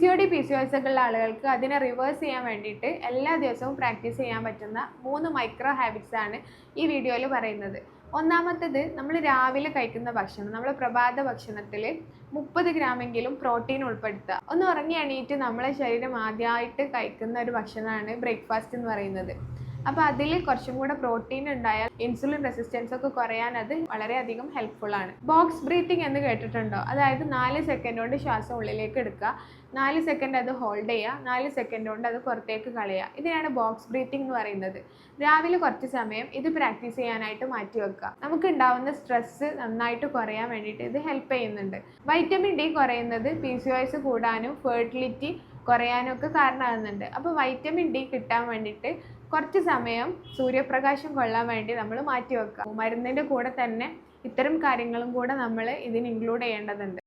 C O D P C O S ഒക്കെ ഉള്ള ആളുകൾക്ക് അതിനെ റിവേഴ്സ് ചെയ്യാൻ വേണ്ടിയിട്ട് എല്ലാ ദിവസവും പ്രാക്ടീസ് ചെയ്യാൻ പറ്റുന്ന മൂന്ന് മൈക്രോ ഹാബിറ്റ്സ് ആണ് ഈ വീഡിയോയിൽ പറയുന്നത്. ഒന്നാമത്തത് നമ്മൾ രാവിലെ കഴിക്കുന്ന ഭക്ഷണം നമ്മൾ പ്രഭാത ഭക്ഷണത്തിൽ മുപ്പത് ഗ്രാമെങ്കിലും പ്രോട്ടീൻ ഉൾപ്പെടുത്തുക. ഒന്ന് ഉറങ്ങി എണീറ്റ് നമ്മളെ ശരീരം ആദ്യമായിട്ട് കഴിക്കുന്ന ഒരു ഭക്ഷണമാണ് ബ്രേക്ക്ഫാസ്റ്റ് എന്ന് പറയുന്നത്. അപ്പോൾ അതിൽ കുറച്ചും കൂടെ പ്രോട്ടീൻ ഉണ്ടായാൽ ഇൻസുലിൻ റെസിസ്റ്റൻസ് ഒക്കെ കുറയാൻ അത് വളരെയധികം ഹെൽപ്ഫുൾ ആണ്. ബോക്സ് ബ്രീത്തിങ് എന്ന് കേട്ടിട്ടുണ്ടോ? അതായത് നാല് സെക്കൻഡ് കൊണ്ട് ശ്വാസം ഉള്ളിലേക്ക് എടുക്കുക. നാല് സെക്കൻഡ് അത് ഹോൾഡ് ചെയ്യുക. നാല് സെക്കൻഡ് കൊണ്ട് അത് പുറത്തേക്ക് കളയുക. ഇതിനാണ് ബോക്സ് ബ്രീത്തിങ് എന്ന് പറയുന്നത്. രാവിലെ കുറച്ച് സമയം ഇത് പ്രാക്ടീസ് ചെയ്യാനായിട്ട് മാറ്റി വെക്കുക. നമുക്ക് ഉണ്ടാവുന്ന സ്ട്രെസ്സ് നന്നായിട്ട് കുറയാൻ വേണ്ടിയിട്ട് ഇത് ഹെൽപ്പ് ചെയ്യുന്നുണ്ട്. വൈറ്റമിൻ ഡി കുറയുന്നത് പി സി കൂടാനും ഫെർട്ടിലിറ്റി കുറയാനും ഒക്കെ കാരണമാകുന്നുണ്ട്. അപ്പോൾ വൈറ്റമിൻ ഡി കിട്ടാൻ വേണ്ടിയിട്ട് കുറച്ച് സമയം സൂര്യപ്രകാശം കൊള്ളാൻ വേണ്ടി നമ്മൾ മാറ്റി വെക്കുക മരുന്നിന്റെ കൂടെ തന്നെ ഇത്തരം കാര്യങ്ങളും കൂടെ നമ്മൾ ഇതിന് ഇൻക്ലൂഡ് ചെയ്യേണ്ടതുണ്ട്.